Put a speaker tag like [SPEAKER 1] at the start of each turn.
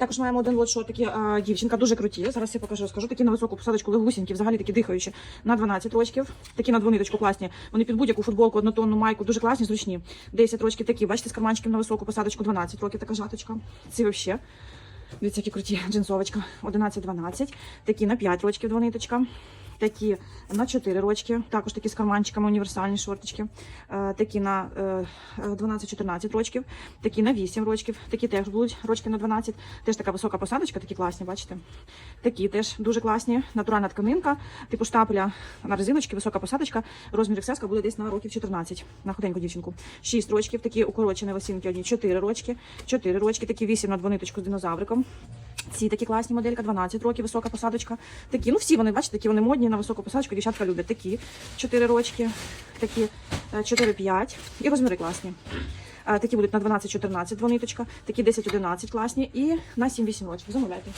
[SPEAKER 1] Також маємо один лот, що такі а, дівчинка, дуже круті. Зараз я покажу, скажу. Такі на високу посадочку легусінькі, взагалі такі дихаючі на 12 рочків. Такі на двониточку класні. Вони під будь-яку футболку, однотонну майку, дуже класні, зручні. 10 рочків такі, бачите, з карманчиком на високу посадочку 12 років, така жаточка. Ці взагалі. Дивіться, які круті джинсовочка. 11-12. Такі на 5 рочків двониточка. Такі на 4 рочки, також такі з карманчиками, універсальні шорточки. Е, такі на е, 12-14 рочків, такі на 8 рочків, такі теж будуть рочки на 12. Теж така висока посадочка, такі класні, бачите? Такі теж дуже класні. Натуральна тканинка, типу штапеля на резиночки, висока посадочка. Розмір XS буде десь на років 14 на худеньку дівчинку. 6 рочків, такі укорочені лосінки одні, 4 рочки, 4 рочки, такі 8 на двониточку з динозавриком. Ці такі класні моделька, 12 років, висока посадочка. Такі, ну всі вони, бачите, такі вони модні на високу посадочку. Дівчатка люблять такі 4 рочки, такі е, 4-5 і розміри класні. Е, Такі будуть на 12-14 двониточка, такі 10-11 класні і на 7-8 років. Замовляйте.